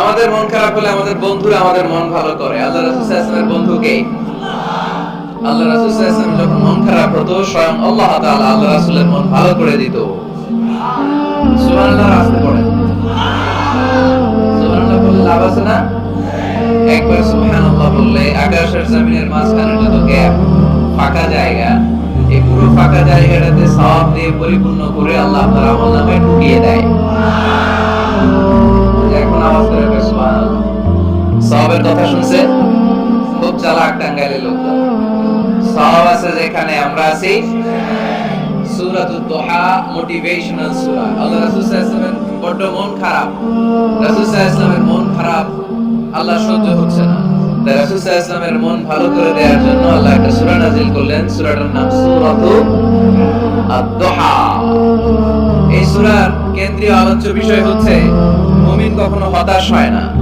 আমাদের মন খারাপ হলে আমাদের বন্ধুরা আমাদের মন ভালো করে। আল্লাহ রাসূল সাল্লাল্লাহু আলাইহি ওয়াসাল্লামের বন্ধুকে আল্লাহ রাসূল সাল্লাল্লাহু আলাইহি ওয়াসাল্লাম যখন মন খারাপ হতো স্বয়ং আল্লাহ তাআলা আল্লাহ রাসূলের মন ভালো করে দিত। সুবহানাল্লাহ, আসতে পড়ে। সুবহানাল্লাহ বললে লাভ আছে না? একবার সুবহানাল্লাহ বললে আকাশের জমিনের মাঝখানে যত গ্যাপ ফাঁকা জায়গা, এই পুরো ফাঁকা জায়গাটাতে সওয়াব দিয়ে পরিপূর্ণ করে আল্লাহ আপনার আমল নামে ঢুকিয়ে দেয়। সওয়াবের কথা শুনছে? খুব চালাক সওয়াব আছে যেখানে আমরা আছি। দুহা মোটিভেশনাল সূরা। আল্লাহ মন খারাপ। মন খারাপ। আল্লাহ সহ্য হচ্ছে না। তাই মন ভালো করে দেওয়ার জন্য আল্লাহ একটা করলেন। নাম আদ-দুহা এই সূরার কেন্দ্রীয় আলোচ্য বিষয় হচ্ছে, মুমিন কখনো হতাশ হয় না।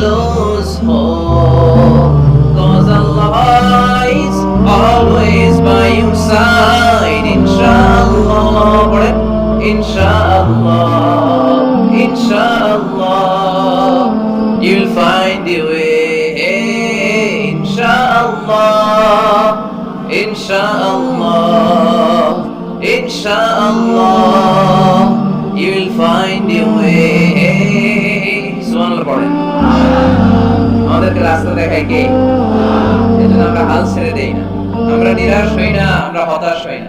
lose hope. Cause Allah is always by your side, inshallah, inshallah, inshallah. You'll find your way, inshallah, inshallah, inshallah. You'll find your way. Subhanallah, pardon. রাস্তা দেখায় কে? এজন্য আমরা হাল ছেড়ে দেই না। আমরা নিরাশ হই না, আমরা হতাশ হই না।